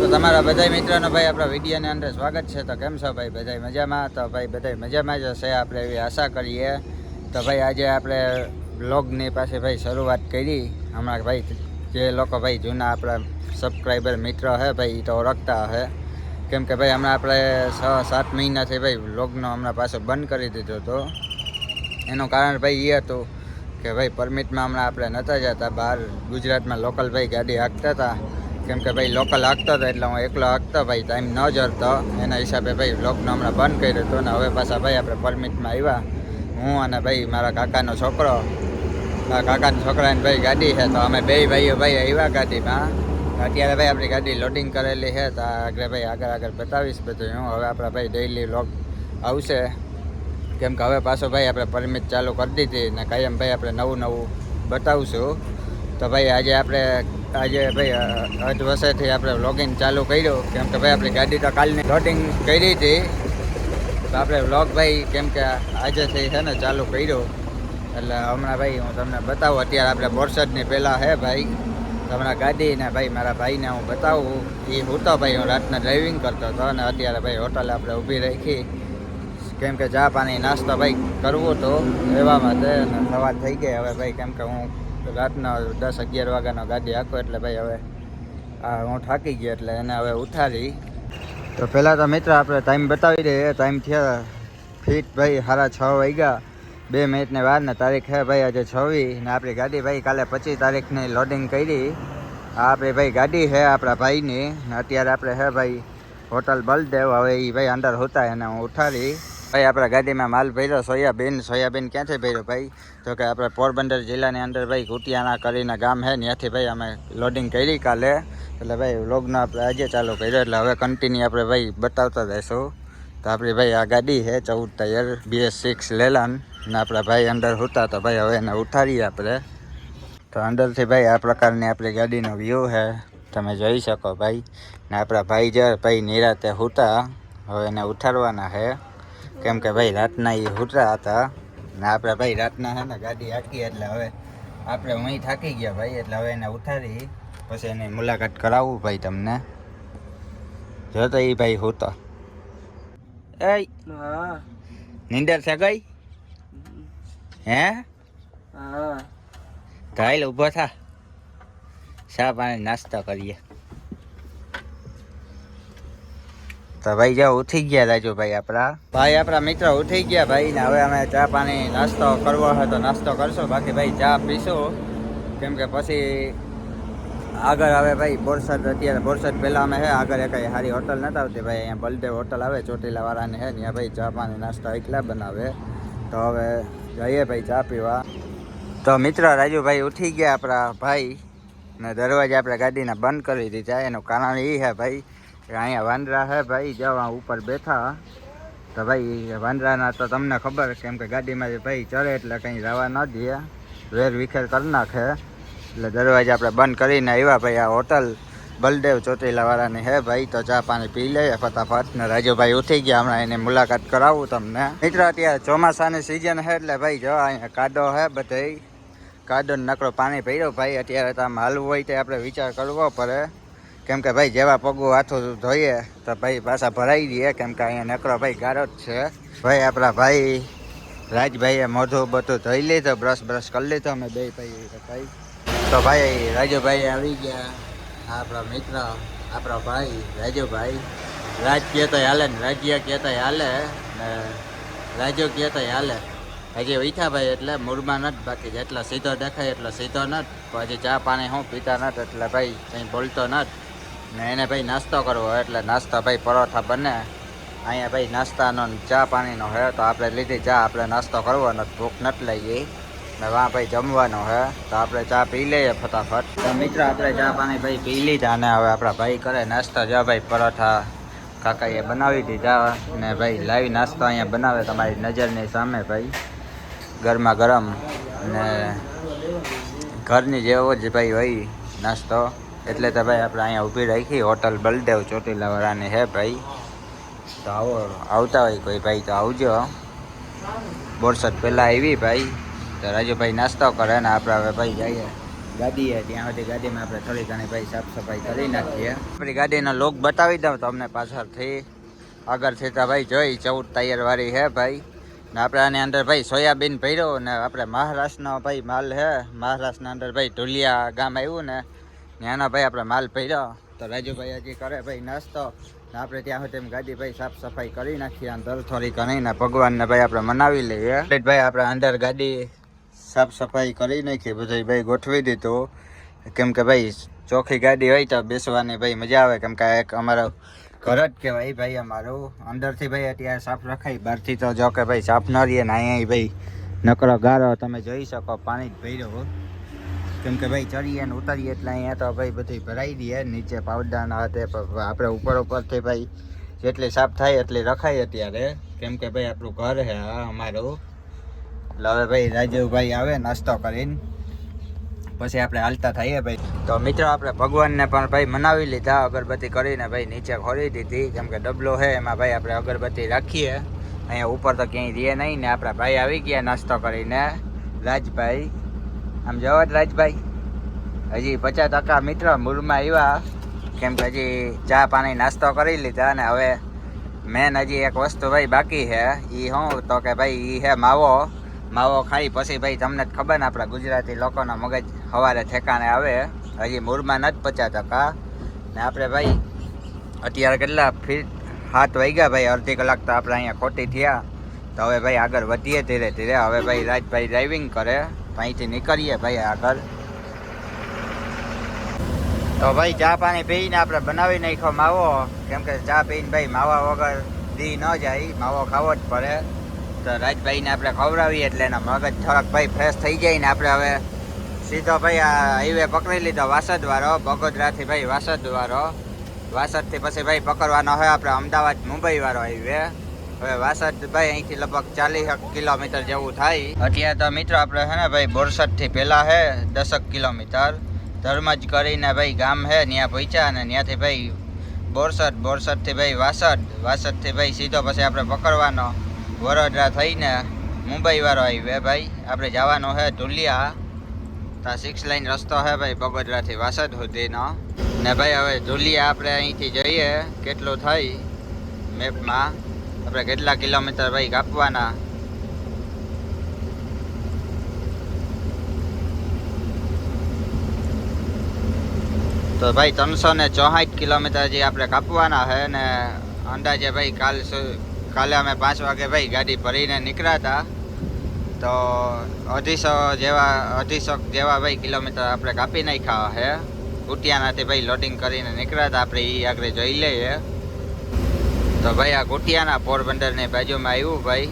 તો તમારા બધા મિત્રોનો ભાઈ આપણા વિડીયોની અંદર સ્વાગત છે. તો કેમ છો ભાઈ? બધા મજામાં? તો ભાઈ બધા મજામાં જ હશે આપણે એવી આશા કરીએ. તો ભાઈ આજે આપણે બ્લોગની પાસે ભાઈ શરૂઆત કરી. હમણાં ભાઈ જે લોકો ભાઈ જૂના આપણા સબસ્ક્રાઈબર મિત્ર હે ભાઈ એ તો ઓળખતા હે. કેમ કે ભાઈ હમણાં આપણે છ, સાત મહિનાથી ભાઈ બ્લોગનો હમણાં પાછો બંધ કરી દીધો હતો. એનું કારણ ભાઈ એ હતું કે ભાઈ પરમિટમાં હમણાં આપણે નહોતા જતા. બહાર ગુજરાતમાં લોકલ ભાઈ ગાડી હાંકતા હતા. કેમ કે ભાઈ લોકલ હાંકતો હતો એટલે હું એકલો હાંકતો, ભાઈ ટાઈમ ન જરતો એના હિસાબે ભાઈ બ્લોગનો હમણાં બંધ કર્યો હતો ને હવે પાછા ભાઈ આપણે પરમિટમાં આવ્યા. હું અને ભાઈ મારા કાકાનો છોકરો, મારા કાકાના છોકરાની ભાઈ ગાડી છે તો અમે બે ભાઈઓ ભાઈ આવ્યા ગાડીમાં. અત્યારે ભાઈ આપણી ગાડી લોડિંગ કરેલી છે તો આગળ ભાઈ આગળ આગળ બતાવીશ બધું હું. હવે આપણા ભાઈ ડેઈલી લોક આવશે. કેમ કે હવે પાછો ભાઈ આપણે પરમિટ ચાલુ કરી દીધી ને કાયમ ભાઈ આપણે નવું નવું બતાવશું. તો ભાઈ આજે આપણે આજે ભાઈ અઢ વર્ષેથી આપણે વ્લોગિંગ ચાલુ કર્યું. કેમ કે ભાઈ, આપણી ગાડી તો કાલની લોડિંગ કરી હતી. તો આપણે વ્લોગ ભાઈ, કેમ કે આજેથી છે ને ચાલુ કર્યું. એટલે હમણાં ભાઈ, હું તમને બતાવું, અત્યારે આપણે બોરસદની પહેલાં હે ભાઈ. હમણાં ગાડી ને ભાઈ, મારા ભાઈને હું બતાવું. એ હું તો ભાઈ, હું રાતના ડ્રાઇવિંગ કરતો હતો અને અત્યારે ભાઈ હોટલ આપણે ઊભી રાખી. કેમ કે ચા પાણી નાસ્તો ભાઈ કરવું તો એવા માટે અને સવાર થઈ ગઈ. હવે ભાઈ, કેમ કે હું રાતના દસ અગિયાર વાગ્યાનો ગાડી હાંકું એટલે ભાઈ હવે આ હું થાકી ગયો એટલે એને હવે ઉઠાડી. તો પહેલાં તો મિત્ર આપણે ટાઈમ બતાવી દઈએ. ટાઈમ થયા ફીટ ભાઈ સારા છ વાગ્યા. બે મિનિટને વારને તારીખ હે ભાઈ, આજે છવ્વી ને આપણી ગાડી ભાઈ કાલે પચીસ તારીખની લોડિંગ કરી. આપણી ભાઈ ગાડી છે આપણા ભાઈની. ને અત્યારે આપણે હે ભાઈ, હોટલ બલદેવ. હવે એ ભાઈ અંદર હોતા એને હું ઉઠાડી. ભાઈ, આપણા ગાડીમાં માલ ભર્યો, સોયાબીન સોયાબીન ક્યાંથી ભર્યો ભાઈ? તો કે આપણે પોરબંદર જિલ્લાની અંદર ભાઈ કુટિયાણા કરીને ગામ છે, ત્યાંથી ભાઈ અમે લોડિંગ કરી કાલે. એટલે ભાઈ વ્લોગનો આપણે આજે ચાલુ કર્યો, એટલે હવે કન્ટિન્યુ આપણે ભાઈ બતાવતા રહીશું તો આપણી ભાઈ આ ગાડી છે, ચૌદ ટાયર બીએસ સિક્સ લેલાન. ને આપણા ભાઈ અંદર હોતા, તો ભાઈ હવે એને ઉઠાડીએ આપણે. તો અંદરથી ભાઈ આ પ્રકારની આપણી ગાડીનો વ્યૂ છે. તમે જોઈ શકો ભાઈ. ને આપણા ભાઈ જે, ભાઈ નિરાતે હોતા, હવે એને ઉઠાડવાના છે. કેમ કે ભાઈ રાતના એ હુતરા હતા ને આપણે ભાઈ રાતના હે ને ગાડી હાકી એટલે હવે આપણે અહીં થાકી ગયા ભાઈ એટલે હવે એને ઉઠાડી પછી એની મુલાકાત કરાવવું ભાઈ તમને. જો તો એ ભાઈ હુતો. એ હા. નીંદર છે ગઈ? હે? હા. ઘાયલ ઊભો થા. શા પાણી નાસ્તો કરીએ? તો ભાઈ જો ઉઠી ગયા રાજુભાઈ આપણા. ભાઈ આપણા મિત્ર ઉઠી ગયા ભાઈ ને હવે અમે ચા પાણી નાસ્તો કરવો હોય તો નાસ્તો કરશો. બાકી ભાઈ ચા પીશું. કેમ કે પછી આગળ આવે ભાઈ બોરસદ અત્યારે બોરસદ પહેલાં અમે હે, આગળ એક સારી હોટલ નથી આવતી ભાઈ. અહીંયા બલદેવ હોટલ આવે ચોટીલા વાળાની હે, ત્યાં ભાઈ ચા પાણી નાસ્તો એકલા બનાવે. તો હવે જઈએ ભાઈ ચા પીવા. તો મિત્ર રાજુભાઈ ઉઠી ગયા આપણા ભાઈ ને દરવાજા આપણે ગાડીને બંધ કરી દીધા. એનું કારણ એ છે ભાઈ અહીંયા વાંદરા હે ભાઈ જવા ઉપર બેઠા. તો ભાઈ, વાંદરાના તો તમને ખબર, કેમ કે ગાડીમાં ભાઈ ચડે એટલે કંઈ જવા ન દે. વેર વિખેર કરી નાખે. એટલે દરવાજા આપણે બંધ કરીને આવ્યા ભાઈ, આ હોટલ બલદેવ ચોટીલાવાળાની હે ભાઈ. તો ચા પાણી પી લઈએ ફટાફટ. ને રાજુભાઈ ઉઠી ગયા હમણાં, એની મુલાકાત કરાવું તમને. મિત્ર, અત્યારે ચોમાસાની સિઝન હે એટલે ભાઈ, જો અહીંયા કાદો હે બધે. કાદો નકરો પાણી પીડ્યો ભાઈ, અત્યારે તો આમ હાલવું હોય તો આપણે વિચાર કરવો પડે. કેમ કે ભાઈ જેવા પગો હાથું ધોઈએ તો ભાઈ પાછા ભરાઈ દઈએ કેમ કે અહીંયા નકરો ભાઈ ગારો જ છે. ભાઈ આપણા ભાઈ રાજભાઈએ મોઢું બધું ધોઈ લીધો બ્રશ બ્રશ કરી લીધો. અમે બે ભાઈ ભાઈ. તો ભાઈ રાજુભાઈ આવી ગયા. આપણા મિત્ર, આપણા ભાઈ રાજુભાઈ. રાજ કહેતા હાલે ને રાજ્ય કહેતો હાલે ને, રાજુ કહેતો હાલે. હજી વીઠા ભાઈ એટલે મૂળમાં નથી, બાકી જેટલા સીધો દેખાય એટલો સીધો નથી. પછી ચા પાણી હું પીતા નથી એટલે ભાઈ કંઈ બોલતો નથી. ને એને ભાઈ નાસ્તો કરવો એટલે નાસ્તા ભાઈ પરોઠા બને. અહીંયા ભાઈ નાસ્તાનો ચા પાણીનો હે, તો આપણે લીધી ચા, આપણે નાસ્તો કરવો નથી ભૂખ નથી લઈએ ને વાં ભાઈ જમવાનો હે, તો આપણે ચા પી લઈએ ફટાફટ. તો મિત્ર, આપણે ચા પાણી ભાઈ પી લીધા ને હવે આપણા ભાઈ કરે નાસ્તો. જા ભાઈ પરોઠા કાકાએ બનાવી દીધા ને ભાઈ લાવી નાસ્તો અહીંયા બનાવે તમારી નજરની સામે ભાઈ. ગરમા ગરમ ને ઘરની જેવો જ ભાઈ હોય નાસ્તો. એટલે તો ભાઈ આપણે અહીંયા ઊભી રાખી હોટલ બલદેવ ચોટીલાવાળાની હે ભાઈ. તો આવો, આવતા હોય કોઈ ભાઈ તો આવજો. બોરસદ પહેલાં આવી ભાઈ. તો રાજુભાઈ નાસ્તો કરે ને આપણે હવે ભાઈ જઈએ. ગાડી છે ત્યાં સુધી ગાડીમાં આપણે થોડી ઘણી ભાઈ સાફ સફાઈ કરી નાખીએ. આપણી ગાડીનો લોક બતાવી દઉં તમને પાછળથી. આગળથી તો ભાઈ જોઈ, ચૌદ ટાયરવાળી હે ભાઈ. ને આપણે આની અંદર ભાઈ સોયાબીન ભર્યો ને આપણે મહારાષ્ટ્રનો ભાઈ માલ હે. મહારાષ્ટ્રના અંદર ભાઈ ઢોલિયા ગામ આવ્યું ને ત્યાંનો ભાઈ આપણે માલ ભર્યો. તો રાજુભાઈ હજી કરે ભાઈ નાસ્તો. આપણે ત્યાં સુધી ગાડી ભાઈ સાફ સફાઈ કરી નાખીએ અંદર થોડી ઘણી ને ભગવાનને ભાઈ આપણે મનાવી લઈએ. ભાઈ આપણે અંદર ગાડી સાફ સફાઈ કરી નાખી બધું ભાઈ ગોઠવી દીધું. કેમ કે ભાઈ ચોખ્ખી ગાડી હોય તો બેસવાની ભાઈ મજા આવે. કેમ કે એક અમારો ઘર જ કહેવાય ભાઈ અમારું. અંદરથી ભાઈ અત્યારે સાફ રખાય, બહારથી તો જો કે ભાઈ સાફ ન રહીએ ને અહીંયા ભાઈ નકરો ગારો તમે જોઈ શકો, પાણી જ ભર્યો કેમ કે ભાઈ ચડીએ ને ઉતરીએ એટલે અહીંયા તો ભાઈ બધી ભરાઈ દઈએ નીચે પાવડાના હાથે આપણે ઉપર ઉપરથી ભાઈ જેટલી સાફ થાય એટલી રખાય અત્યારે. કેમ કે ભાઈ આપણું ઘર છે અમારું. એટલે હવે ભાઈ રાજુભાઈ આવે, નાસ્તો કરીને. પછી આપણે હાલતા થઈએ ભાઈ. તો મિત્રો, આપણે ભગવાનને પણ ભાઈ મનાવી લીધા, અગરબત્તી કરીને ભાઈ નીચે ખોરી દીધી. કેમ કે ડબલો છે, એમાં ભાઈ આપણે અગરબત્તી રાખીએ. અહીંયા ઉપર તો ક્યાંય રહીએ નહીં ને આપણા ભાઈ આવી ગયા નાસ્તો કરીને. રાજભાઈ આમ જવા જ રાજભાઈ. હજી પચાસ ટકા મિત્ર મૂળમાં આવ્યા. કેમ કે હજી ચા પાણી નાસ્તો કરી લીધા અને હવે મેન હજી એક વસ્તુ ભાઈ બાકી છે. એ શું તો કે ભાઈ એ હે માવો. માવો ખાઈ પછી ભાઈ તમને જ ખબર ને આપણા ગુજરાતી લોકોના મગજ સવારે ઠેકાણે આવે. હજી મૂળમાં નથી પચાસ ટકા. ને આપણે ભાઈ અત્યારે કેટલા ફીટ હાથ વાગ્યા ભાઈ? અડધી કલાક તો આપણે અહીંયા ખોટી થયા. તો હવે ભાઈ આગળ વધીએ ધીરે ધીરે. હવે ભાઈ રાજભાઈ ડ્રાઇવિંગ કરે. અહીંથી નીકળીએ ભાઈ આગળ. તો ભાઈ ચા પાણી પીને આપણે બનાવી નાખ્યો માવો. કેમ કે ચા પીને ભાઈ માવા વગર દી ન જાય, માવો ખાવો જ પડે. તો રાજભાઈને આપણે ખવડાવીએ એટલે એના મગજ થોડાક ભાઈ ફ્રેશ થઈ જાય ને આપણે હવે સીધો ભાઈ આ હાઈવે પકડી લીધો વાસદ વાળો બગોદરાથી ભાઈ વાસદ વાળો વાસદથી પછી ભાઈ પકડવાનો હોય આપણે અમદાવાદ મુંબઈ વાળો હાઈવે હવે વાસદ ભાઈ અહીંથી લગભગ ચાલીસ કિલોમીટર જેવું થાય. અત્યારે તો મિત્રો આપણે છે ને ભાઈ બોરસદથી પહેલાં છે દસક કિલોમીટર. ધર્મજ કરીને ભાઈ ગામ છે ત્યાં પહોંચ્યા અને ત્યાંથી ભાઈ બોરસદ, બોરસદથી ભાઈ વાસદ, વાસદથી ભાઈ સીધો પછી આપણે પકડવાનો વડોદરા થઈને મુંબઈ વાળો હાઈવે ભાઈ. આપણે જવાનો છે ધુલિયા. ત્યાં સિક્સ લાઈન રસ્તો છે ભાઈ બગોદરાથી વાસદ સુધીનો. ને ભાઈ હવે ધુલિયા આપણે અહીંથી જઈએ, કેટલું થાય મેપમાં આપણે કેટલા કિલોમીટર ભાઈ કાપવાના તો ભાઈ ત્રણસો ને ચોસાઠ કિલોમીટર જે આપણે કાપવાના છે ને અંદાજે ભાઈ કાલ કાલે અમે પાંચ વાગે ભાઈ ગાડી ભરીને નીકળ્યા તો અઢીસો જેવા અઢીસો જેવા ભાઈ કિલોમીટર આપણે કાપી નાખ્યા છે. ઉટિયાનાથી ભાઈ લોડિંગ કરીને નીકળ્યા હતા આપણે એ આગળ જોઈ લઈએ. તો ભાઈ આ કુટિયાના પોરબંદરની બાજુમાં આવ્યું ભાઈ.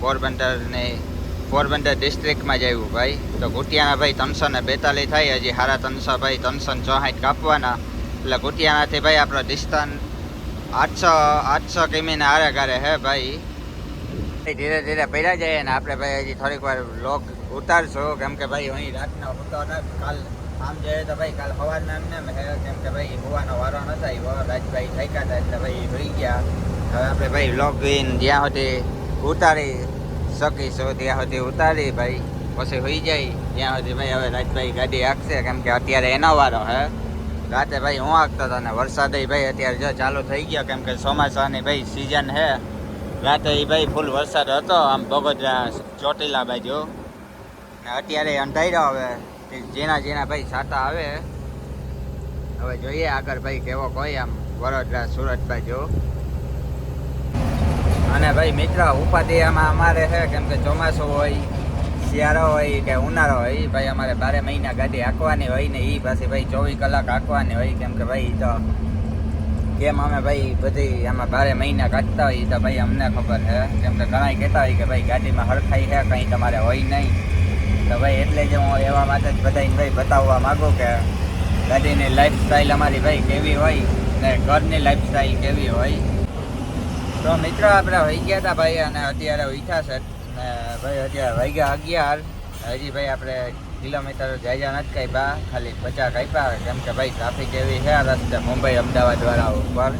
પોરબંદરની, પોરબંદર ડિસ્ટ્રિક્ટમાં જ આવ્યું ભાઈ. તો કુટિયાના ભાઈ ત્રણસો ને બેતાલીસ થાય, હજી હારા ત્રણસો ભાઈ ત્રણસો ને ચોસાઠ કાપવાના. એટલે કુટિયાનાથી ભાઈ આપણો ડિસ્ટન્સ આઠસો આઠસો કિમીના આરે ગારે હે ભાઈ. ધીરે ધીરે પહેરા જઈએ ને આપણે ભાઈ હજી થોડીક વાર લોક ઉતારશું. કેમ કે ભાઈ અહીં રાતનો ઉતાર કાલ આમ જોઈએ તો ભાઈ કાલ સવારના એમને કેમ કે ભાઈ હોવાનો વારો નતા આવ્યો રાજભાઈ થાક્યા હતા એટલે ભાઈ હોઈ ગયા. હવે આપણે ભાઈ લોક જ્યાં સુધી ઉતારી શકીશું ત્યાં સુધી ઉતારી ભાઈ, પછી હોઈ જાય. ત્યાં સુધી ભાઈ હવે રાજભાઈ ગાડી હાંકશે કેમ કે અત્યારે એનો વારો હે. રાતે ભાઈ હું આખતો હતો ને વરસાદ ભાઈ અત્યારે જો ચાલુ થઈ ગયો, કેમ કે ચોમાસાની ભાઈ સિઝન હે. રાતે એ ભાઈ ફૂલ વરસાદ હતો, આમ બગોદરા ચોટીલા બાજુ. ને અત્યારે અંધાર્યો હવે. ઝીણા ઝીણા ભાઈ છાતા આવે, હવે જોઈએ આગળ ભાઈ કેવો કોઈ આમ વડોદરા સુરત બાજુ અને ભાઈ મિત્ર, ઉપાધિ આમાં અમારે છે, કેમ કે ચોમાસું હોય, શિયાળો હોય કે ઉનાળો હોય, ભાઈ અમારે બારે મહિના ગાડી હાંકવાની હોય ને એ પાછી ભાઈ ચોવીસ કલાક હાંકવાની હોય, કેમ કે ભાઈ તો કેમ અમે ભાઈ બધી આમાં બારે મહિના કાઢતા હોય તો ભાઈ અમને ખબર છે. કેમ કે ઘણા કહેતા હોય કે ભાઈ ગાડીમાં હરખાઈ છે, કંઈ તમારે હોય નહીં. તો ભાઈ એટલે જ હું એવા માટે જ બધાને ભાઈ બતાવવા માગું કે ગાડીની લાઈફસ્ટાઈલ અમારી ભાઈ કેવી હોય ને ઘરની લાઈફસ્ટાઈલ કેવી હોય. તો મિત્રો આપણે વહી ગયા હતા ભાઈ અને અત્યારે ઉઠ્યા છે ને ભાઈ અત્યારે વાગ્યા અગિયાર. હજી ભાઈ આપણે કિલોમીટર જાજા નથી કાપ્યા, ખાલી પચાસ કાપ્યા કેમ કે ભાઈ ટ્રાફિક એવી છે આ રસ્તે મુંબઈ, અમદાવાદ વાળા ઉપર.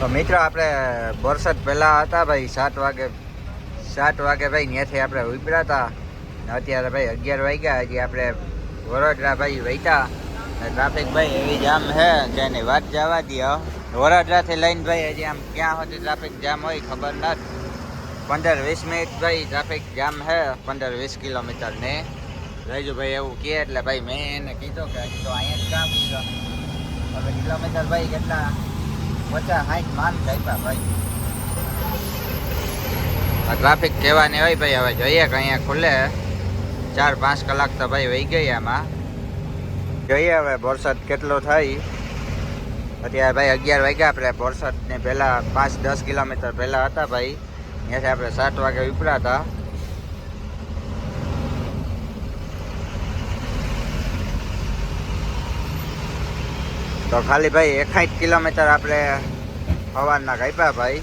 તો મિત્રો આપણે બોરસદ પહેલાં હતા ભાઈ સાત વાગે સાત વાગે ભાઈ ત્યાંથી આપણે ઉભરાતા. અત્યારે ભાઈ અગિયાર વાગ્યા, હજી આપણે વડોદરા ભાઈ વૈતા ટ્રાફિક ભાઈ એવી જામ છે કે એની વાત જવા દો વડોદરાથી લઈને ભાઈ હજી આમ ક્યાં સુધી ટ્રાફિક જામ હોય ખબર નથી. પંદર વીસ મિનિટ ભાઈ ટ્રાફિક જામ છે, પંદર વીસ કિલોમીટર ને. રહીજો ભાઈ એવું કહે એટલે ભાઈ મેં એને કીધું કે હજી તો અહીંયા જ કામ હવે કિલોમીટર ભાઈ કેટલા? પચાસ સાઠ માન કાપ્યા ભાઈ. ટ્રાફિક કહેવાની હોય ભાઈ, હવે જોઈએ કે અહીંયા ખુલે. ચાર, પાંચ કલાક તો ભાઈ વહી ગઈ આમાં. જોઈએ હવે બોરસદ કેટલો થાય. અત્યારે ભાઈ અગિયાર વાગ્યા આપણે બોરસદ ને પહેલાં પાંચ, દસ કિલોમીટર પહેલાં હતા ભાઈ. ત્યાંથી આપણે સાત વાગે ઉપડ્યા હતા. તો ખાલી ભાઈ એકાઠ કિલોમીટર આપણે સવારના કાપ્યા ભાઈ.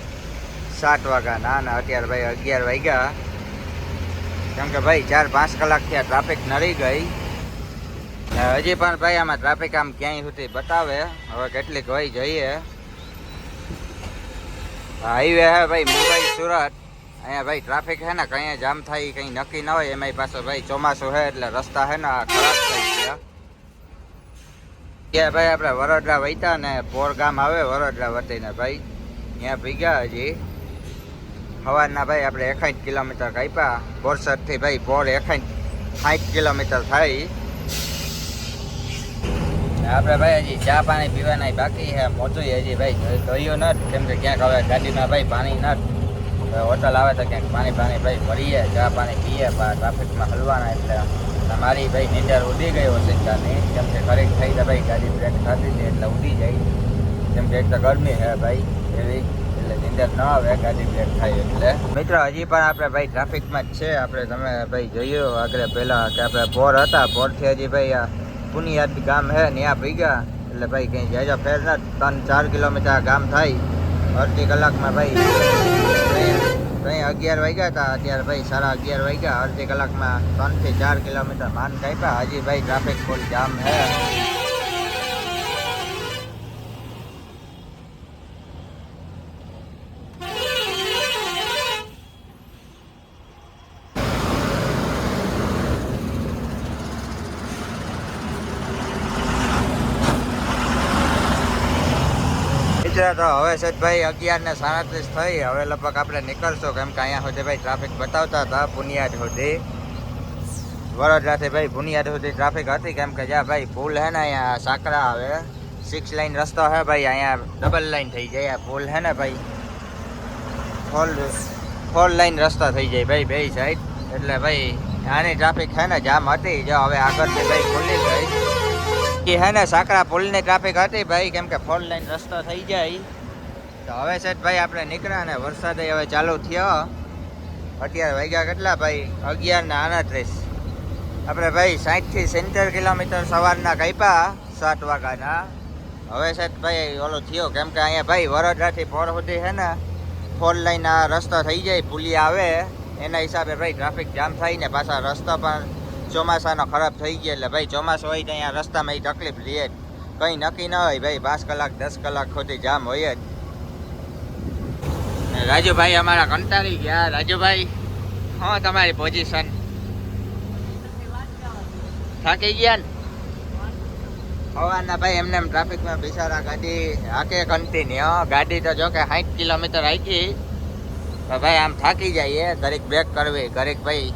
સાત વાગ્યાના ના અત્યારે ભાઈ અગિયાર વાગ્યા. કેમ કે ભાઈ ચાર પાંચ કલાક થયા ટ્રાફિક નડી ગઈ. હજી પણ ભાઈ આમાં ટ્રાફિક આમ ક્યાંય સુધી બતાવે. હવે કેટલીક હોય જઈએ. હાઈવે હે ભાઈ, મુંબઈ, સુરત. અહીંયા ભાઈ ટ્રાફિક હે ને, કંઈ જામ થાય, કંઈ નક્કી ન હોય, એમાંય પાસે ભાઈ ચોમાસું હે એટલે રસ્તા હે ને ખરાબ થઈ ગયા. ભાઈ આપણે વડોદરા વૈતા ને પોર ગામ આવે, વડોદરા વતીને ભાઈ. ત્યાં ભીગ્યા હજી. સવારના ભાઈ આપણે એકાઠ કિલોમીટર કાપ્યા. બોરસદથી ભાઈ ભોર એકાઠ સાઠ કિલોમીટર થાય આપણે ભાઈ હજી ચા પાણી પીવાના બાકી છે. મોટું હજી ભાઈ. જોયું નથી, કેમ કે ક્યાંક હવે ગાડીમાં ભાઈ પાણી નથી. હોટલ આવે તો ક્યાંક પાણી પાણી ભાઈ ભરીએ, ચા પાણી પીએ ટ્રાફિકમાં હલવાના એટલે મારી ભાઈ નીંદર ઉડી ગઈ ઓસિંતાની કેમ કે ખરેક થઈ તો ભાઈ ગાડી બ્રેક થતી હતી એટલે ઉડી જાય. કેમ કે એક તો ગરમી છે ભાઈ એવી. એટલે થાય એટલે. મિત્રો, હજી પણ આપણે ભાઈ ટ્રાફિકમાં જ છે. આપણે તમે ભાઈ જોયું આગળ પહેલાં કે આપણે ભોર હતા. ભોરથી હજી ભાઈ પુનિયાદ ગામ છે ત્યાં ભીગા. એટલે ભાઈ કંઈ જાજા ફેર ના, ત્રણ ચાર કિલોમીટર ગામ થાય. અડધી કલાકમાં ભાઈ કંઈ અગિયાર વાગ્યા હતા. અત્યારે ભાઈ સાડા અગિયાર વાગ્યા. અડધી કલાકમાં ત્રણથી ચાર કિલોમીટર માન કાપ્યા. હજી ભાઈ ટ્રાફિક ફૂલ જામ છે તો હવે છે ભાઈ અગિયાર ને સાડત્રીસ થઈ. હવે લગભગ આપણે નીકળશું. કેમ કે અહીંયા સુધી ભાઈ ટ્રાફિક બતાવતા હતા પુનિયાદ સુધી. વડોદરાથી ભાઈ પુનિયાદ સુધી ટ્રાફિક હતી. કેમ કે જ્યાં ભાઈ પુલ હે ને, અહીંયા સાકરા આવે. સિક્સ લાઇન રસ્તો હે ભાઈ. અહીંયા ડબલ લાઈન થઈ જાય. પુલ હે ને ભાઈ. ફોર ફોર લાઈન રસ્તો થઈ જાય ભાઈ બે સાઈડ એટલે ભાઈ આની ટ્રાફિક છે ને જામ હતી. જો હવે આગળથી ભાઈ ખુલ્લી ગઈ કે હે ને સાંકડા પુલની ટ્રાફિક હતી ભાઈ, કેમ કે ફોર લાઈન રસ્તો થઈ જાય. તો હવે છે ભાઈ આપણે નીકળ્યા ને વરસાદ હવે ચાલુ થયો. અત્યારે વાગ્યા કેટલા ભાઈ? અગિયાર ને આડત્રીસ. આપણે ભાઈ સાઠથી સિત્તેર કિલોમીટર સવારના કાપ્યા, સાત વાગ્યાના. હવે છે ભાઈ ઓલો થયો, કેમ કે અહીંયા ભાઈ વડોદરાથી પોર સુધી છે ને, ફોર લાઈન આ રસ્તો થઈ જાય પુલી આવે. એના હિસાબે ભાઈ ટ્રાફિક જામ થાય ને પાછા રસ્તો પણ ચોમાસાનો ખરાબ થઈ ગયો એટલે ભાઈ ચોમાસું હોય તો અહીંયા રસ્તામાં એ તકલીફ લે જ. કંઈ નક્કી ન હોય ભાઈ, પાંચ કલાક, દસ કલાક ખોટી જામ હોય જ. રાજુભાઈ અમારા કંટાળી ગયા. રાજુભાઈ હા તમારી પોઝિશન થાકી ગયા ને? હવાના ભાઈ એમને એમ ટ્રાફિકમાં બિચારા ગાડી હાકે કન્ટિન્યુ ગાડી તો જો કે સાઠ કિલોમીટર હાકી. ભાઈ આમ થાકી જાય ઘરેક બ્રેક કરવી ઘરેક ભાઈ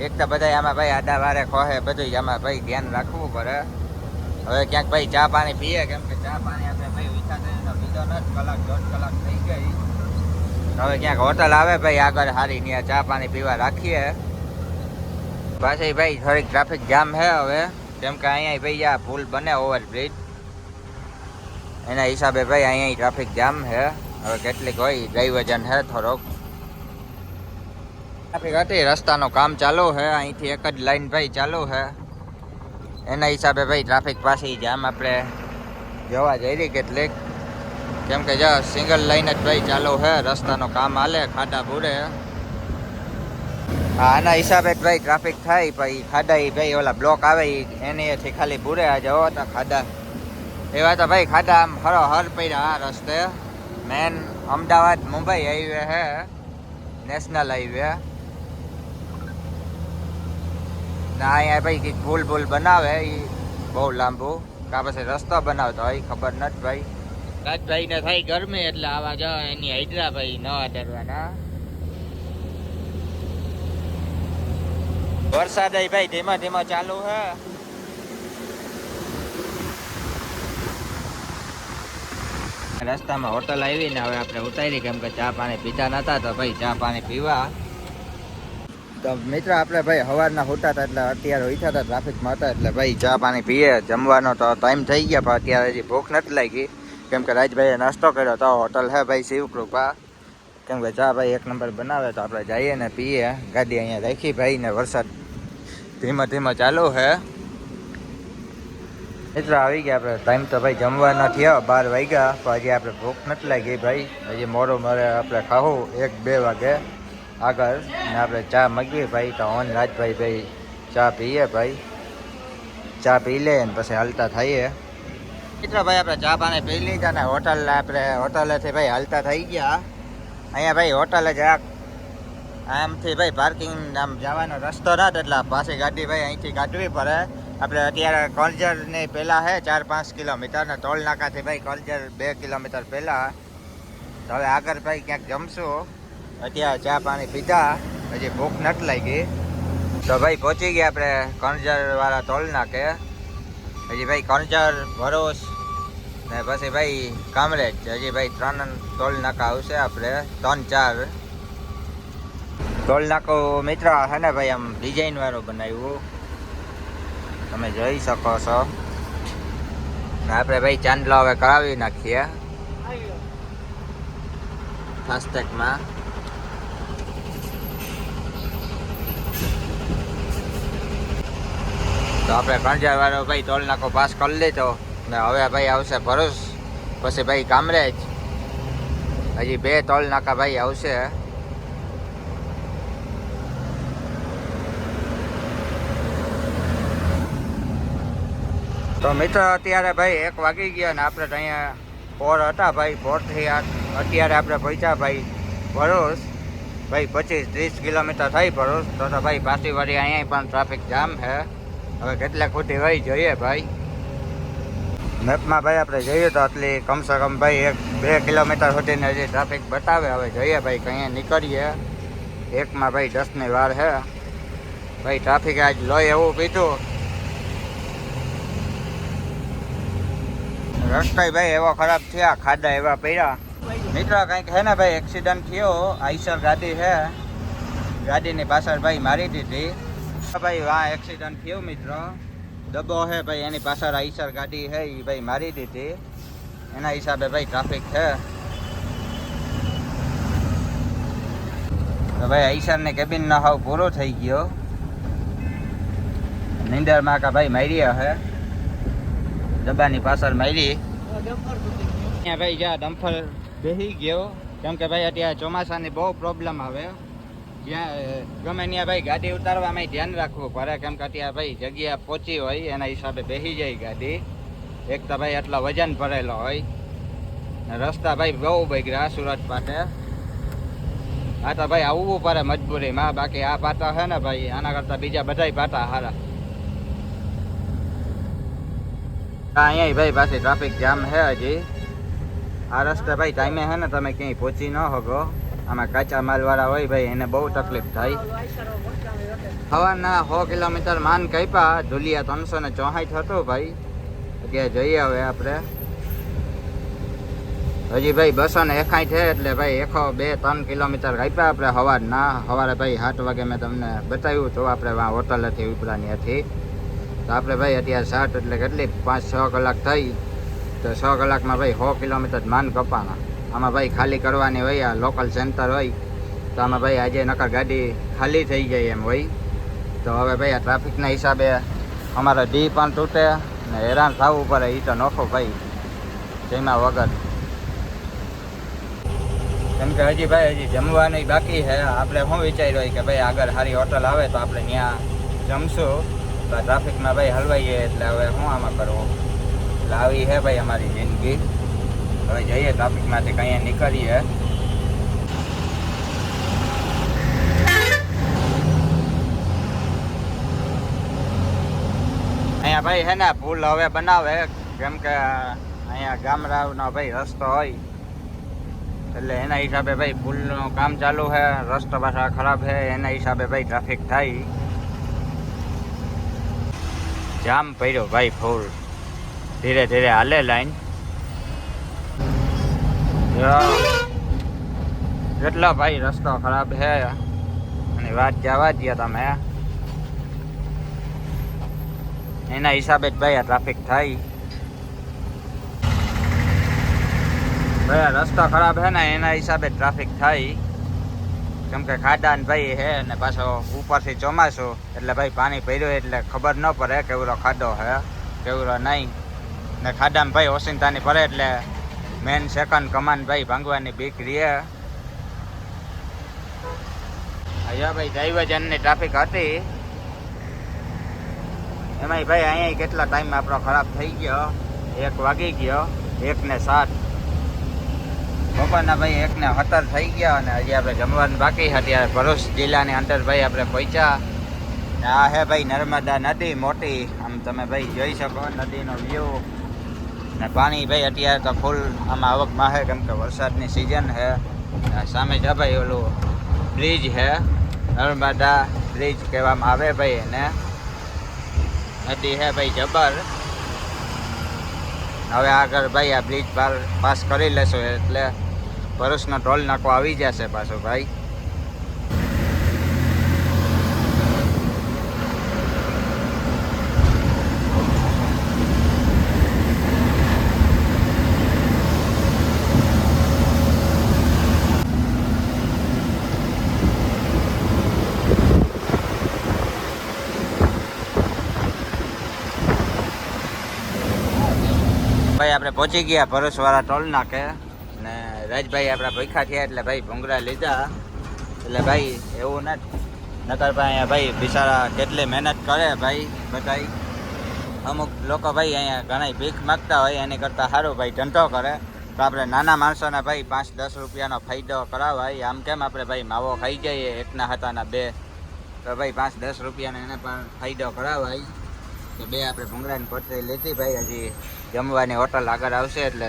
એક તો બધા આમાં ભાઈ આડા વારે ખોહે બધું આમાં ભાઈ ધ્યાન રાખવું પડે. હવે ક્યાંક ભાઈ ચા પાણી પીએ, કેમ કે ચા પાણી આપણે ભાઈ વિચાર કરીને પીધો નથી કલાક દોઢ કલાક થઈ ગઈ. હવે ક્યાંક હોટલ આવે ભાઈ, આગળ સારી ત્યાં ચા પાણી પીવા રાખીએ. પાછી ભાઈ થોડીક ટ્રાફિક જામ છે હવે. કેમ કે અહીંયા ભાઈ આ પુલ બને ઓવરબ્રિજ એના હિસાબે ભાઈ અહીંયા ટ્રાફિક જામ છે હવે કેટલીક હોય ડાયવર્જન છે થોડોક. ટ્રાફિક હતી રસ્તાનું કામ ચાલુ છે. અહીંથી એક જ લાઈન ભાઈ ચાલુ છે. એના હિસાબે ભાઈ ટ્રાફિક પાછી જામ આપણે જોવા જઈ રહી કેટલીક. કેમ કે જો સિંગલ લાઈન જ ભાઈ ચાલુ છે. રસ્તાનું કામ હાલે, ખાડા પૂરે હા, આના હિસાબે ભાઈ ટ્રાફિક થાય. પછી ખાડા એ ભાઈ ઓલા બ્લોક આવે, ઈ એનીથી ખાલી પૂરે આ જવો તો ખાડા. એવા તો ભાઈ ખાડા આમ હરો હર પડ્યા આ રસ્તે. મેન અમદાવાદ મુંબઈ હાઈવે હે નેશનલ હાઈવે ને અહીંયા ભાઈ કંઈક પુલ પુલ બનાવે એ બહુ લાંબુ. કા પછી રસ્તો બનાવતો હોય ખબર નથી ભાઈ. રાજભાઈને થાય ગરમી એટલે આવા જો એની હૈદરા ભાઈ ન ડરવાના વરસાદ આય ભાઈ ધીમા ધીમા ચાલુ હે. રસ્તામાં હોટલ આવી ને હવે આપણે ઉતારી કેમ કે ચા પાણી પીતા નતા તો ભાઈ ચા પાણી પીવા. તો મિત્ર, આપણે ભાઈ સવારના હોતા હતા એટલે અત્યારે હોઈતા હતા ટ્રાફિકમાં હતા એટલે ભાઈ ચા પાણી પીએ, જમવાનો તો ટાઈમ થઈ ગયા, પણ અત્યારે હજી ભૂખ નથી લાગી. કેમ કે રાજભાઈએ નાસ્તો કર્યો તો હોટલ હે ભાઈ શિવકૃપા કેમ કે ચા ભાઈ એક નંબર બનાવે તો આપણે જઈએ ને પીએ. ગાડી અહીંયા રાખી ભાઈ ને વરસાદ ધીમો ધીમો ચાલુ હે. મિત્રો, આવી ગયા આપણે. ટાઈમ તો ભાઈ જમવાના થયા, બાર વાગ્યા, પણ હજી આપણે ભૂખ નથી લાગી ભાઈ. હજી મોડું મારે આપણે ખાવું, એક બે વાગે. આગળ ને આપણે ચા મગવી ભાઈ, તો ઓન રાજભાઈ ભાઈ ચા પીએ ભાઈ. ચા પી લે ને પછી હાલતા થઈએ. મિત્રો ભાઈ, આપણે ચા પાણી પી લીધા ને હોટલ આપણે હોટલેથી ભાઈ હાલતા થઈ ગયા. અહીંયા ભાઈ હોટલે જરાક આમથી ભાઈ પાર્કિંગ આમ જવાનો રસ્તો ના એટલે પાછી ગાડી ભાઈ અહીંથી કાઢવી પડે. આપણે અત્યારે કોલજરની પહેલાં છે ચાર પાંચ કિલોમીટર ને ટોલ નાકાથી ભાઈ કોલજર બે કિલોમીટર પહેલાં તો હવે આગળ ભાઈ ક્યાંક જમશું. અત્યારે ચા પાણી પીધા હજી ભૂખ નથી લાગી. તો ભાઈ પહોંચી ગયા આપણે કણજર વાળા ટોલ નાકે હજી ભાઈ કણજર ભરોસ ને પછી ભાઈ કામરેજ હજી ભાઈ ત્રણ ટોલ નાકા આવશે આપણે ત્રણ ચાર. ટોલ નાકો મિત્ર છે ને ભાઈ આમ ડિઝાઇન વાળું બનાવ્યું. તમે જોઈ શકો છો. ને આપણે ભાઈ ચાંદલો હવે કરાવી નાખીએ. ફાસ્ટેગમાં. તો આપણે કણજાર વાળો ભાઈ ટોલ નાકો પાસ કરી લીધો ને હવે ભાઈ આવશે ભરૂચ પછી ભાઈ કામરેજ. હજી બે ટોલ નાકા ભાઈ આવશે. તો મિત્રો, અત્યારે ભાઈ એક વાગી ગયા ને આપણે અહીંયા પોર હતા ભાઈ, પોરથી આ અત્યારે આપણે પહોંચ્યા ભાઈ ભરૂચ ભાઈ પચીસ, ત્રીસ કિલોમીટર થઈ ભરૂચ તો તો ભાઈ પાછી વાળી અહીંયા પણ ટ્રાફિક જામ છે. હવે કેટલા ખોટી વહી જોઈએ ભાઈ. મેપમાં ભાઈ આપણે જોઈએ તો આટલી કમસે કમ ભાઈ એક, બે કિલોમીટર સુધીને હજી ટ્રાફિક બતાવે. હવે જોઈએ ભાઈ કંઈ નીકળીએ. એકમાં ભાઈ દસની વાર છે ભાઈ ટ્રાફિક આજ લોહી એવું પીધું. રસ્તા ભાઈ એવો ખરાબ થયા, ખાડા એવા પડ્યા. મિત્રો, કંઈક છે ને ભાઈ એક્સિડન્ટ થયો. આઈસર ગાડી છે ગાડીની પાછળ ભાઈ મારી દીધી. ભાઈ વાહ એક્સિડન્ટ થયો મિત્રો. ડબ્બો છે ભાઈ, એની પાછળ આઈસર ગાડી છે એ ભાઈ મારી દીધી. એના હિસાબે ભાઈ ટ્રાફિક છે. તો ભાઈ આઈસરને કેબિન નો હાવ પૂરો થઈ ગયો. નિંદરમાં કા ભાઈ મારી હે. ડબ્બાની પાછળ મારી. ત્યાં ભાઈ જ્યાં ડમ્ફર બેસી ગયો. કેમ કે ભાઈ, અત્યારે ચોમાસાની બહુ પ્રોબ્લેમ આવે. જ્યાં ગમે ત્યાં ભાઈ ગાડી ઉતારવામાં ધ્યાન રાખવું. પડે કેમ કે ત્યાં ભાઈ જગ્યા પહોંચી હોય, એના હિસાબે બેસી જાય ગાડી. એક તો ભાઈ એટલો વજન ભરેલો હોય. રસ્તા ભાઈ બહુ બગડ્યા સુરત પાસે. આ તો ભાઈ આવવું પડે મજબૂરીમાં. બાકી આ પાટા છે ને ભાઈ, આના કરતાં બીજા બધાય પાટા સારા અહીંયા ભાઈ પાસે ટ્રાફિક જામ છે હજી. આ રસ્તે ભાઈ ટાઈમે છે ને, તમે ક્યાંય પહોંચી ન શકો. આમાં કાચા માલવાળા હોય ભાઈ, એને બહુ તકલીફ થાય. સવારના સો કિલોમીટર માન કાપ્યા, ધુલિયા ત્રણસો ને ચોસાઠ હતો ભાઈ. અત્યારે જઈએ હવે આપણે. હજી ભાઈ બસો ને એકાઠ છે એટલે ભાઈ એકો બે ત્રણ કિલોમીટર કાપ્યા આપણે સવારના સવારે ભાઈ સાત વાગે મેં તમને બતાવ્યું તો આપણે હોટલ હોટલેથી ઉપરાની હતી. તો આપણે ભાઈ અત્યારે સાત એટલે કેટલી? પાંચ, છ કલાક થઈ. તો છ કલાકમાં ભાઈ સો કિલોમીટર માન કપાના આમાં ભાઈ ખાલી કરવાની હોય, આ લોકલ સેન્ટર હોય. તો આમાં ભાઈ આજે નકર ગાડી ખાલી થઈ જાય એમ હોય. તો હવે ભાઈ આ ટ્રાફિકના હિસાબે અમારે ડી પણ તૂટે ને હેરાન થવું પડે એ તો નોખો ભાઈ. જેમાં વગર. કેમ કે હજી ભાઈ હજી જમવાની બાકી છે. આપણે શું વિચાર્યું હોય કે ભાઈ આગળ સારી હોટલ આવે તો આપણે ત્યાં જમશું. તો ટ્રાફિકમાં ભાઈ હલવાઈએ એટલે હવે શું આમાં કરવું? એટલે આવી છે ભાઈ અમારી જિંદગી. હવે જઈએ ટ્રાફિકમાંથી કંઈ નીકળીએ. અહીંયા ભાઈ હે ને, પુલ હવે બનાવે, કેમ કે અહીંયા ગામડાનો ભાઈ રસ્તો હોય. એટલે એના હિસાબે ભાઈ પુલનું કામ ચાલુ છે, રસ્તો પાછા ખરાબ છે, એના હિસાબે ભાઈ ટ્રાફિક થાય. જામ પડ્યો ભાઈ ફૂલ ધીરે ધીરે હાલે લાઈન કેટલો ભાઈ રસ્તો ખરાબ છે. અને વાત જવા દે તમે? એના હિસાબે જ ભાઈ ટ્રાફિક થાય. ભાઈ રસ્તો ખરાબ છે ને એના હિસાબે ટ્રાફિક થાય. કેમ કે ખાડા ને ભાઈ હે ને પાછો ઉપરથી ચોમાસું, એટલે ભાઈ પાણી પડ્યું એટલે ખબર ન પડે કેવડો ખાડો હે કેવડો નહીં. ને ખાડામાં ભાઈ ઓસિંતાની પડે એટલે મેન સેકન્ડ કમાનભાઈ ભાંગવાની બીક રીએ અહીંયા ભાઈ ડ્રાઈવરજનની ટ્રાફિક હતી. એમાંય ભાઈ અહીંયા કેટલા ટાઈમ આપણો ખરાબ થઈ ગયો? એક વાગી ગયો, એકને સાત. બપોરના ભાઈ એકને હતર થઈ ગયા અને હજી આપણે જમવાનું બાકી હતી ભરૂચ જિલ્લાની અંદર ભાઈ આપણે પહોંચ્યા. આ હે ભાઈ નર્મદા નદી મોટી. આમ તમે ભાઈ જોઈ શકો નદીનો વ્યૂ ને પાણી ભાઈ અત્યારે તો ફૂલ આમાં આવકમાં છે, કેમ કે વરસાદની સિઝન છે. સામે જ ભાઈ ઓલું બ્રિજ છે, નર્મદા બ્રિજ કહેવામાં આવે ભાઈ એને. નદી છે ભાઈ જબર. હવે આગળ ભાઈ આ બ્રિજ પાર પાસ કરી લેશો એટલે ભરૂચનો ટોલ નાકો આવી જશે પાછો ભાઈ. ભાઈ આપણે પહોંચી ગયા ભરૂચવાળા ટોલ નાકે ને રાજભાઈ આપણા ભૈખા થયા એટલે ભાઈ ભૂંગળા લીધા. એટલે ભાઈ એવું નથી. નકર ભાઈ અહીંયા ભાઈ બિચારા કેટલી મહેનત કરે ભાઈ બધાય. અમુક લોકો ભાઈ અહીંયા ઘણા ભીખ માગતા હોય, એની કરતાં સારું ભાઈ ધંધો કરે. તો આપણે નાના માણસોને ભાઈ પાંચ દસ રૂપિયાનો ફાયદો કરાવાય. આમ કેમ આપણે ભાઈ માવો ખાઈ જઈએ એકના હતાના બે? તો ભાઈ પાંચ દસ રૂપિયાનો એને પણ ફાયદો કરાવાય. તો બે આપણે ભૂંગળાની પટરી લીધી ભાઈ હજી. જમવાની હોટલ આગળ આવશે એટલે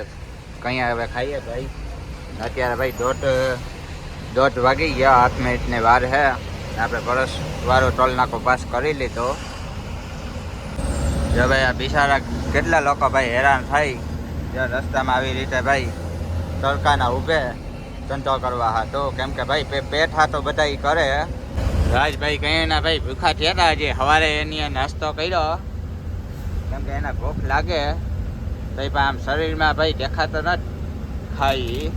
કંઈ હવે ખાઈએ ભાઈ. અત્યારે ભાઈ દોઢ દોઢ વાગી ગયા આઠ મિનિટની વાર છે આપણે પરસ વારો ટોલ નાકો પાસ કરી લીધો. જો ભાઈ આ બિસારા કેટલા લોકો ભાઈ હેરાન થાય. જો રસ્તામાં આવી રીતે ભાઈ તડકાના ઊભે ધંધો કરવા હતો કેમ કે ભાઈ પેટ પેટ તો બધા કરે. રાજભાઈ કંઈ ના ભાઈ ભૂખા થયા હતા આજે. સવારે એની નાસ્તો કર્યો. કેમ કે એને ભૂખ લાગે. તો આમ શરીરમાં ભાઈ દેખાતો નથી. ખાઈ.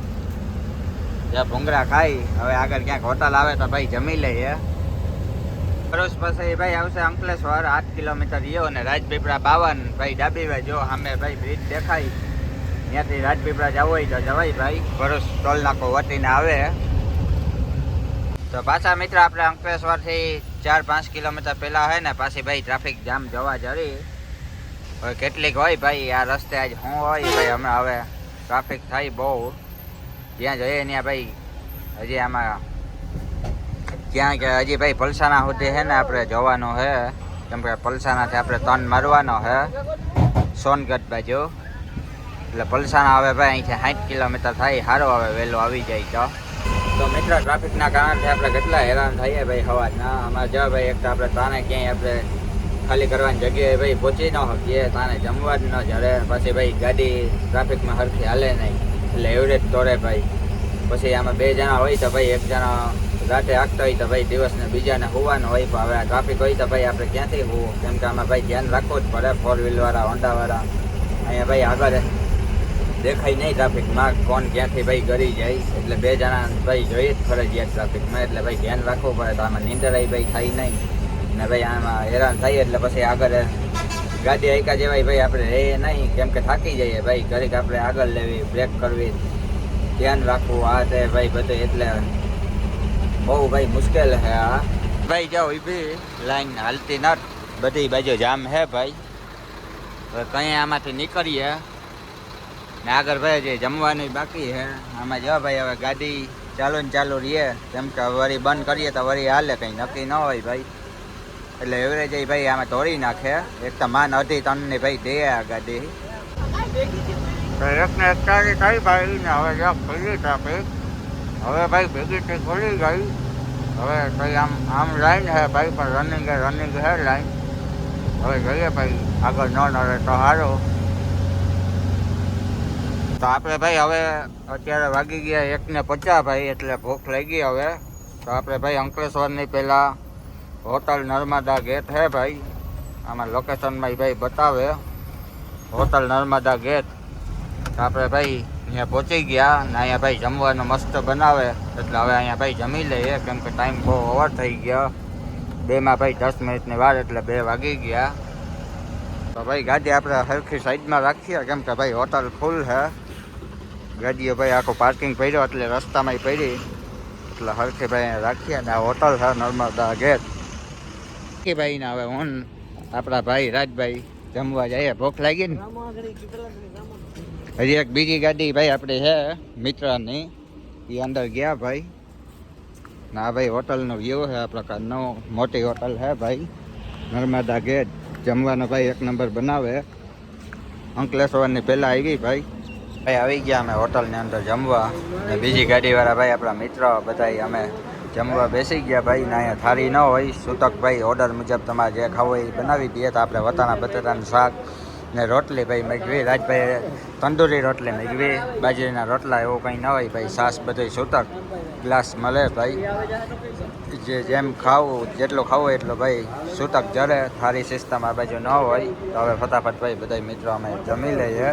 જ્યાં ભૂંગળા ખાઈ. હવે આગળ ક્યાંક હોટલ આવે તો ભાઈ જમી લઈએ. ભરૂચ પછી ભાઈ આવશે અંકલેશ્વર, આઠ કિલોમીટર યો અને રાજપીપળા બાવન. ભાઈ ડાબી ભાઈ જો, સામે ભાઈ બ્રિજ દેખાય. ત્યાંથી રાજપીપળા જવું હોય તો જવાય ભાઈ. ભરૂચ ટોલ નાકો વટીને આવે. તો પાછા મિત્ર, આપણે અંકલેશ્વરથી ચાર પાંચ કિલોમીટર પહેલાં હોય ને, પાછી ભાઈ ટ્રાફિક જામ જવા જરી. હવે કેટલીક હોય ભાઈ, આ રસ્તે આજ શું હોય ભાઈ, અમે હવે ટ્રાફિક થાય બહુ. જ્યાં જઈએ ત્યાં ભાઈ, હજી આમાં ક્યાં કે હજી ભાઈ પલસાણા સુધી છે ને આપણે જવાનું છે કેમ કે પલસાણાથી આપણે તન મારવાનો છે સોનગઢ બાજુ. એટલે પલસાણા હવે ભાઈ અહીંથી સાઠ કિલોમીટર થાય સારું હવે વહેલો આવી જાય તો. તો મિત્ર ટ્રાફિકના કારણથી આપણે કેટલા હેરાન થઈએ ભાઈ હવાના. આમાં જો ભાઈ, એક તો આપણે તાને ક્યાંય આપણે ખાલી કરવાની જગ્યાએ ભાઈ પહોંચી ન શકીએ તાને જમવા જ ન જડે. પછી ભાઈ ગાડી ટ્રાફિકમાં સરખી હાલે નહીં. એટલે એવરેજ તોડે ભાઈ. પછી આમાં બે જણા હોય તો ભાઈ એક જણા રાતે હાંકતા હોય તો ભાઈ દિવસને બીજાને હોવાનું હોય. પણ હવે ટ્રાફિક હોય તો ભાઈ આપણે ક્યાંથી હોવું? કેમ કે આમાં ભાઈ ધ્યાન રાખવું જ પડે. ફોર વ્હીલવાળા હોન્ડાવાળા અહીંયા ભાઈ આગળ દેખાય નહીં ટ્રાફિકમાં કોણ ક્યાંથી ભાઈ ગરી જાય. એટલે બે જણા ભાઈ જોઈએ જ ફરજિયાત ટ્રાફિકમાં. એટલે ભાઈ ધ્યાન રાખવું પડે તો આમાં નીંદરાઈ ભાઈ થાય નહીં. ને ભાઈ આમાં હેરાન થઈએ એટલે પછી આગળ ગાડી એકા જેવાય ભાઈ આપણે રહે નહીં, કેમ કે થાકી જઈએ ભાઈ. ઘડીક આપણે આગળ લેવી બ્રેક કરવી, ધ્યાન રાખવું, આ તે ભાઈ બધું એટલે બહુ ભાઈ મુશ્કેલ છે આ. ભાઈ જાઓ ઊભી લાઈન હાલતી ન બધી બાજુ જામ હે ભાઈ. હવે કંઈ આમાંથી નીકળીએ. ને આગળ ભાઈ જે જમવાનું બાકી છે આમાં જો ભાઈ, હવે ગાડી ચાલુ ને ચાલુ રહીએ. કેમ કે વળી બંધ કરીએ તો વળી હાલે કંઈ નક્કી ન હોય ભાઈ. એટલે એવરેજ એ ભાઈ આમાં તોડી નાખે. એક તો માન અઢી ટનની ભાઈ દે આગા દે તો એક તારી કઈ ભાઈ ને હવે જ્યાં ખોલી ટ્રાફિક હવે ભાઈ ભેગી ટ્રેક ખુલી ગઈ હવે કઈ આમ આમ લાઈન હે ભાઈ, પણ રનિંગ રનિંગ હે લાઈન. હવે જોઈએ ભાઈ, આગળ ન નડે તો સારો તો આપણે ભાઈ હવે અત્યારે વાગી ગયા એકને પચાસ ભાઈ, એટલે ભૂખ લાગી હવે. તો આપણે ભાઈ અંકલેશ્વરની પહેલાં હોટલ નર્મદા ગેટ હે ભાઈ. આમાં લોકેશનમાં ભાઈ બતાવે. Hotel Narmada gate. તો આપણે ભાઈ અહીંયા પહોંચી ગયા ને અહીંયા ભાઈ જમવાનું મસ્ત બનાવે. એટલે હવે અહીંયા ભાઈ જમી લઈએ. કેમ કે ટાઈમ બહુ ઓવર થઈ ગયો. બેમાં ભાઈ દસ મિનિટની વાર એટલે બે વાગી ગયા. તો ભાઈ ગાડી આપણે હરખી સાઈડમાં રાખીએ. કેમ કે ભાઈ હોટલ ફૂલ છે ગાડીઓ ભાઈ આખો પાર્કિંગ પડ્યો એટલે રસ્તામાં પડી. એટલે હરખી ભાઈ અહીંયા રાખીએ. અને આ હોટલ છે નર્મદા ગેટ. કે ભાઈ ને હવે હું આપણા ભાઈ રાજભાઈ જમવા જઈએ ભૂખ લાગી ને. હજી એક બીજી ગાડી ભાઈ આપણી છે, મિત્રની. એ અંદર ગયા ભાઈ. ના ભાઈ હોટલનો વ્યૂ છે, આ પ્રકારનો. મોટી હોટલ છે ભાઈ. નર્મદા ગેટ. જમવાનો ભાઈ એક નંબર બનાવે. અંકલેશ્વરની પહેલાં આવી ભાઈ. ભાઈ, આવી ગયા અમે હોટલની અંદર જમવા. ને બીજી ગાડીવાળા ભાઈ, આપણા મિત્રો બધા અમે જમવા બેસી ગયા ભાઈ, ને અહીંયા થાળી ન હોય. સૂતક ભાઈ ઓર્ડર મુજબ તમારે જે ખાવું હોય એ બનાવી દઈએ. તો આપણે વટાણા, બટેટાનું શાક ને રોટલી ભાઈ મેળવી. રાજભાઈ તંદૂરી રોટલી મેળવી. બાજરીના રોટલા એવું કંઈ ન હોય ભાઈ. સાસ બધું સૂતક. ગ્લાસ મળે ભાઈ. જે જેમ ખાવું, જેટલું ખાવું એટલું ભાઈ સૂતક જરે. થાળી સિસ્ટમ આ બાજુ ન હોય. તો હવે ફટાફટ ભાઈ બધા મિત્રો અમે જમી લઈએ.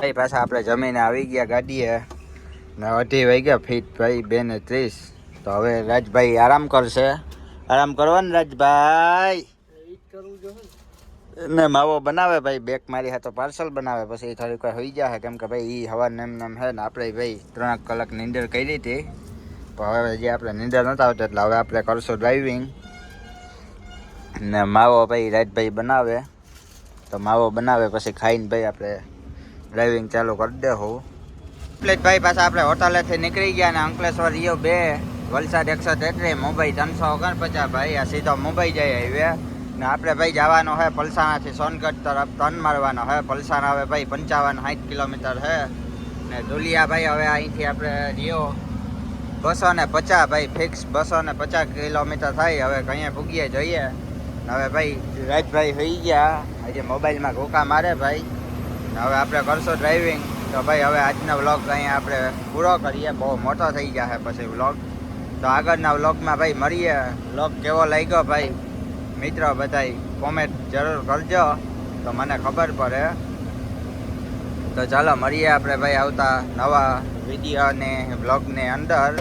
ભાઈ, પાછા આપણે જમીને આવી ગયા ગાડીએ. ને અઢી વાગ્યા ફીટ ભાઈ બે ને ત્રીસ. તો હવે રાજભાઈ આરામ કરશે. આરામ કરવાનું રાજભાઈ. ને માવો બનાવે ભાઈ બેક મારી હાથો પાર્સલ બનાવે, પછી થોડીક વાર હોઈ જાય કેમ કે ભાઈ એ હવા નેમ નેમ હે ને આપણે ભાઈ ત્રણેક કલાક નીંદર કરી હતી. પણ હવે જે આપણે નીંદર નતા આવતા, એટલે હવે આપણે કરશું ડ્રાઇવિંગ ને માવો ભાઈ રાજભાઈ બનાવે. તો માવો બનાવે, પછી ખાઈને ભાઈ આપણે ડ્રાઇવિંગ ચાલુ કરી દેવું એટલે ભાઈ પાછા આપણે હોટલેથી નીકળી ગયા ને અંકલેશ્વર રિયો બે. વલસાડ એકસો તેત્રીસ, મુંબઈ ત્રણસો ઓગણપચાસ, ભાઈ, આ સીધો મુંબઈ જઈ હાઈવે ને આપણે ભાઈ જવાનું છે પલસાણાથી સોનગઢ તરફ ટર્ન મારવાનો છે પલસાણા હવે ભાઈ પંચાવન સાઠ કિલોમીટર છે ને દુલિયા ભાઈ, હવે અહીંથી આપણે રિયો બસો ને પચાસ, ભાઈ ફિક્સ બસો ને પચાસ કિલોમીટર થાય. હવે કહીએ ભૂગીએ જોઈએ. હવે ભાઈ, રાજભાઈ હોઈ ગયા. હજી મોબાઈલમાં ઘોકા મારે ભાઈ. હવે આપણે કરશું ડ્રાઇવિંગ તો ભાઈ, હવે આજનો વ્લોગ અહીંયા આપણે પૂરો કરીએ. બહુ મોટો થઈ ગયા છે પછી વ્લોગ તો આગળના વ્લોગમાં ભાઈ મળીએ. વ્લોગ કેવો લાગ્યો ભાઈ? મિત્રો બધાય કોમેન્ટ જરૂર કરજો. તો મને ખબર પડે. તો ચાલો મળીએ આપણે ભાઈ આવતા નવા વીડિયો અને વ્લોગની અંદર.